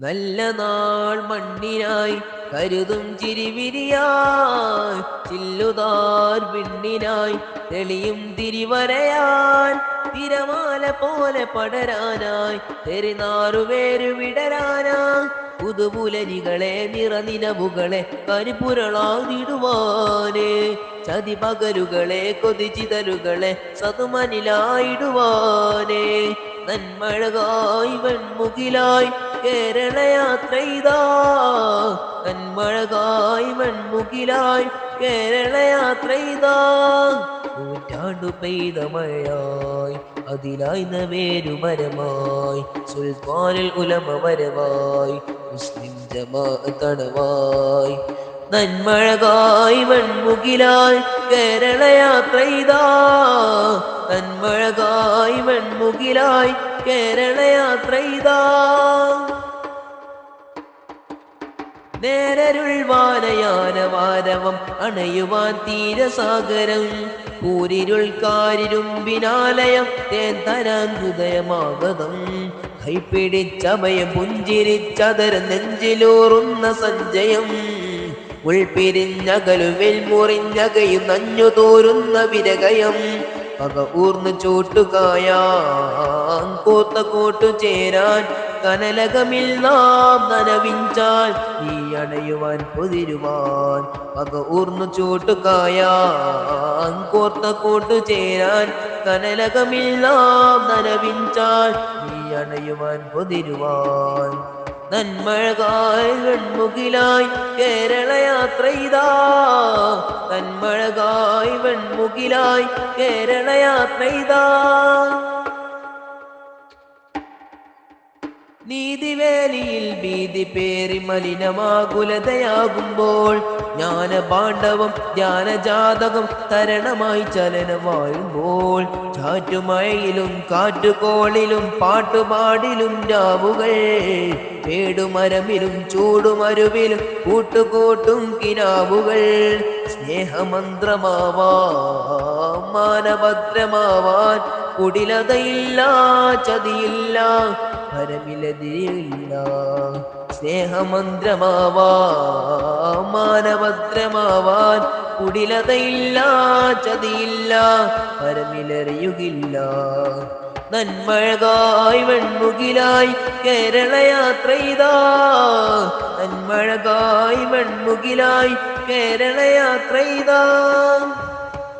നല്ല നാൾ മണ്ണിനായി കരുതും ചിരിവിരിയായി. ചില്ലുതാർ വിണ്ണിനായി തെളിയും തിരിവരയാൻ. തിരമാല പോലെ പടരാനായി തെരിനാറുവേരു വിടരാനായി. പുതുപുലരികളെ നിറനിലവുകളെ കരിപുരളാതിടുവാനേ. ചതി പകലുകളെ കൊതിചിതലുകളെ സതുമനിലായിടുവാനേ. നന്മഴകായി വെൺമുകിലായി കേരള യാത്ര ഇതാ നന്മഴകായി വെൺമുകിലായി കേരള യാത്ര ഇതാ നൂറ്റാണ്ടു പെയ്ത മഴയായി അതിലായി നവേരു മരമായി. സുൽത്താനിൽ ഉലമ മരമായി മുസ്ലിം ജമാ തണവായി. നന്മഴകായി വെൺമുകിലായി കേരള യാത്ര ഇതാ നന്മഴകായി യാത്ര ഇതാ നേരരുൾവാനയാനവാരവം അണയുവാൻ തീരസാഗരം. കൂരിരുൾക്കാരിരുമ്പിനാലയം തേൻ തരാൻ ഹൃദയമാഗതം കൈപ്പിടിച്ചഭയം പുഞ്ചിരിച്ചതര നെഞ്ചിലൂറുന്ന സഞ്ചയം. ഉൾപിരിഞ്ഞകലുവിൽ മുറിഞ്ഞകയും നഞ്ഞു തോരുന്ന വിരകയം. പക ഊർന്നു ചൂട്ടുകായാൻ കൂത്ത കൂട്ടു ചേരാൻ കനലകമിൽ നാം നനവിഞ്ചാൽ നീ അണയുവാൻ പൊതിരുവാൻ. പക ഊർന്നു ചൂട്ടുകായാൻ കോർത്ത കൂട്ടു ചേരാൻ. കനലകമിൽ നാം നനവിഞ്ചാൽ നീ അണയുവാൻ പൊതിരുവാൻ. നന്മഴകായി വെൺമുകിലായി കേരള യാത്ര ഇതാ. നന്മഴകായി വെൺമുകിലായി കേരള യാത്ര ഇതാ. നീതിവേലിയിൽ ഭീതി പേറി മലിനമാകുലതയാകുമ്പോൾ ജ്ഞാന പാണ്ഡവം ജ്ഞാന ജാതകം തരണമായി ചലനമായുമ്പോൾ ചാറ്റുമഴയിലും കാറ്റുകോളിലും പാട്ടുപാടിലും രാവുകൾ പേടുമരമിലും ചൂടുമരുവിലും കൂട്ടുകൂട്ടും കിനാവുകൾ. സ്നേഹമന്ത്രമാവാ മാനഭദ്രമാവാൻ കുടിലതയില്ല ചതിയില്ല പരമിലതിയില്ല സ്നേഹമന്ത്രമാവാൻ മാനഭദ്രമാവാൻ കുടിലതയില്ല ചതിയില്ല പരമിലറിയുകില്ല. നന്മഴകായി വെൺമുകിലായി കേരള യാത്ര ഇതാ നന്മഴകായി വെൺമുകിലായി കേരള യാത്ര ഇതാ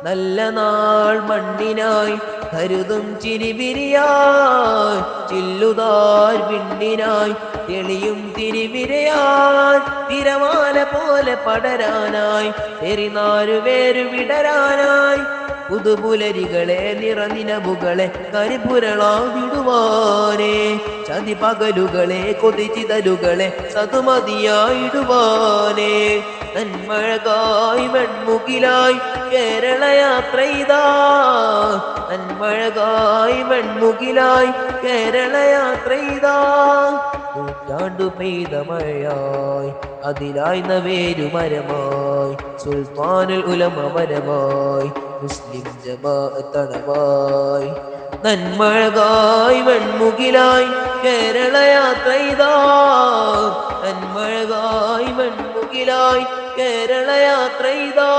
നല്ല നാൾ മണ്ണിനായി കരുതും ചിരിവിരിയായി ചില്ലുതാർ വിണ്ണിനായി തെളിയും തിരിവിരയാൻ തിരമാല പോലെ പടരാനായി തെരിനാരുവേരു വിടരാനായി പുതുപുലരികളെ നിറനിലവുകളെ കരിപുരളാവിടുവാനേ. ചതി പകലുകളെ കൊതിച്ചിതലുകളെ സതുമതിയായിടുവാനേ. നന്മഴകായി മൺമുകിലായി കേരള യാത്ര ഇതാ നന്മഴകായി വെൺമുകിലായി കേരള യാത്ര ഇതാ നൂറ്റാണ്ടു പെയ്ത മഴയായി അതിലായി നവേരു മരമായി. സുൽത്താനുൽ ഉലമ മരമായി മുസ്ലിം ജമാണമായി നന്മഴകായി വെൺമുകിലായി കേരള യാത്ര ഇതാ നന്മഴകായി വെൺമുകിലായി കേരള യാത്ര ഇതാ